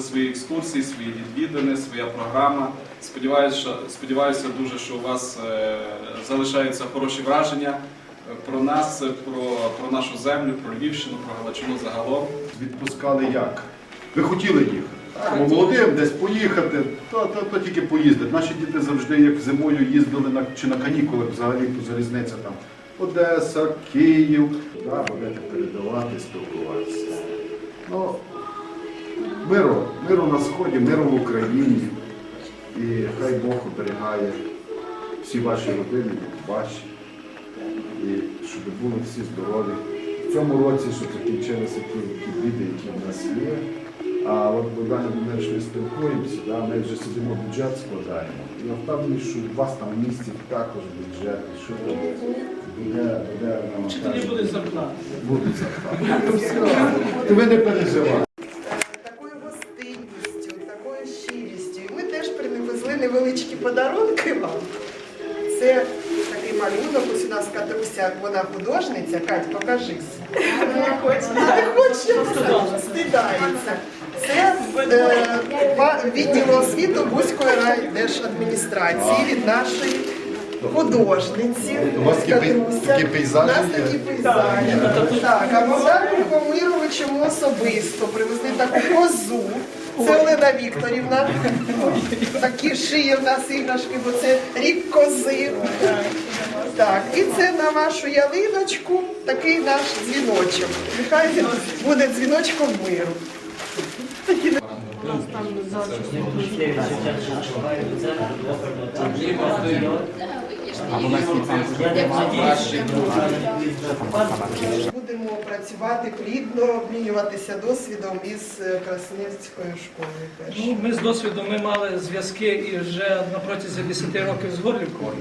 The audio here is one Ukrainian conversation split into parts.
свої екскурсії, свої відвідини, своя програма. Сподіваюся, сподіваюся дуже, що у вас е, залишаються хороші враження е, про нас, е, про, про нашу землю, про Львівщину, про Галичину загалом. Відпускали як? Ви хотіли їхати? Бо молодим десь поїхати, то, то, то тільки поїздити. Наші діти завжди, як зимою їздили на, чи на канікули взагалі по залізниця там. Одеса, Київ. Да, будете передавати, спілкуватися. Ну, миру, миру на сході, миру в Україні. І хай Бог оберігає всі ваші родини, ваші. І щоб були всі здорові. В цьому році, щоб закінчилися ті, ті біди, які в нас є. А от Володимирович, ми спілкуємося, да, ми вже сидимо, бюджет складаємо. І я впевнений, що у вас там в місті також бюджет, і що буде, буде Чи тоді буде зарплата? Буде зарплата. Ви не переживайте. Невеличкі подарунки вам. Це такий малюнок, ось у нас Катруся, вона художниця. Кать, покажись. Не хоче, не хоче, стидається. Це е, відділ освіти Бузької райдержадміністрації від нашої художниці. У вас такі Катруся. пейзажі У нас є? такі пейзажі. Так, а Богдану Любомировичу ми особисто привезли таку козу. Це Олена Вікторівна. Такі шиє в нас іграшки, бо це рік кози. Так, і це на вашу ялиночку такий наш дзвіночок. Нехай буде дзвіночком миру. Будемо працювати плідно, обмінюватися досвідом із е, Краснівською школою. теж. Ну, ми з досвіду ми мали зв'язки і вже на протязі 10 років з Горлівкою.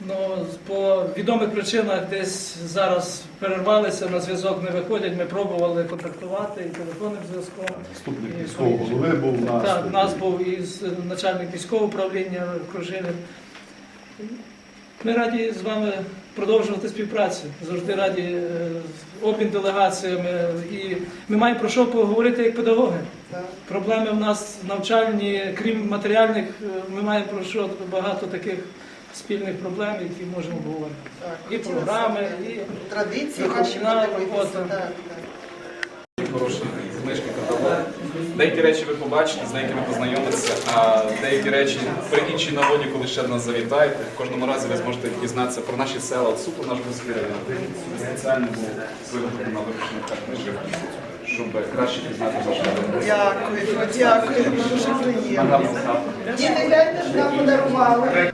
Ну, по відомих причинах десь зараз перервалися, на зв'язок не виходять. Ми пробували контактувати і телефонним зв'язком. Наступник міського голови був нас. Так, нас був і начальник військового управління Кружилин. Ми раді з вами продовжувати співпрацю. Завжди раді е, обмін делегаціями. І ми маємо про що поговорити як педагоги. Проблеми в нас навчальні, крім матеріальних, е, ми маємо про що багато таких спільних проблем, які можемо говорити. Так, І програми, і традиції ваші. Так, так. Книжки каталог. Деякі речі ви побачите, з деякими познайомитеся, а деякі речі при іншій нагоді, коли ще до нас завітаєте, в кожному разі ви зможете дізнатися про наші села, от суто наш Бузький. Спеціально випущена така книжка, щоб краще пізнати район. Дякую, дякую, дуже приємно. Діти, гляньте, що нам подарували.